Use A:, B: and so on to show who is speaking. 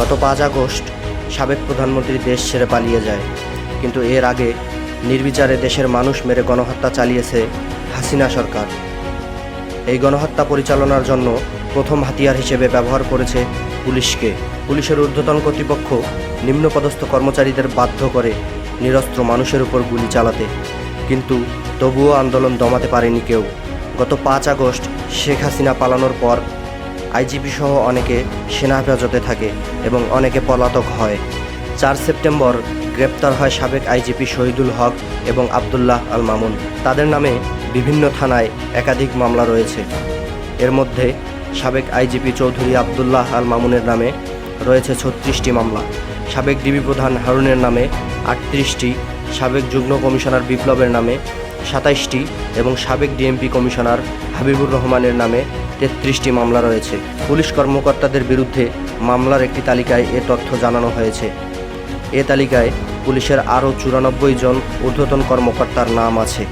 A: গত পাঁচ আগস্ট সাবেক প্রধানমন্ত্রী দেশ ছেড়ে পালিয়ে যায়। কিন্তু এর আগে নির্বিচারে দেশের মানুষ মেরে গণহত্যা চালিয়েছে হাসিনা সরকার। এই গণহত্যা পরিচালনার জন্য প্রথম হাতিয়ার হিসেবে ব্যবহার করেছে পুলিশকে। পুলিশের ঊর্ধ্বতন কর্তৃপক্ষ নিম্নপদস্থ কর্মচারীদের বাধ্য করে নিরস্ত্র মানুষের উপর গুলি চালাতে। কিন্তু তবুও আন্দোলন দমাতে পারেনি কেউ। গত পাঁচ আগস্ট শেখ হাসিনা পালানোর পর আইজিপি সহ অনেকে সেনা হেফাজতে থাকে এবং অনেকে পলাতক হয়। চার সেপ্টেম্বর গ্রেপ্তার হয় সাবেক আইজিপি শহীদুল হক এবং আবদুল্লাহ আল মামুন। তাদের নামে বিভিন্ন থানায় একাধিক মামলা রয়েছে। এর মধ্যে সাবেক আইজিপি চৌধুরী আবদুল্লাহ আল মামুনের নামে রয়েছে ছত্রিশটি মামলা। সাবেক ডিবি প্রধান হারুনের নামে আটত্রিশটি, সাবেক যুগ্ম কমিশনার বিপ্লবের নামে সাতাইশটি এবং সাবেক ডিএমপি কমিশনার হাবিবুর রহমানের নামে তেত্রিশটি মামলা রয়েছে। পুলিশ কর্মকর্তাদের বিরুদ্ধে মামলার একটি তালিকায় এ তথ্য জানানো হয়েছে। এ তালিকায় পুলিশের আরও চুরানব্বই জন ঊর্ধ্বতন কর্মকর্তার নাম আছে।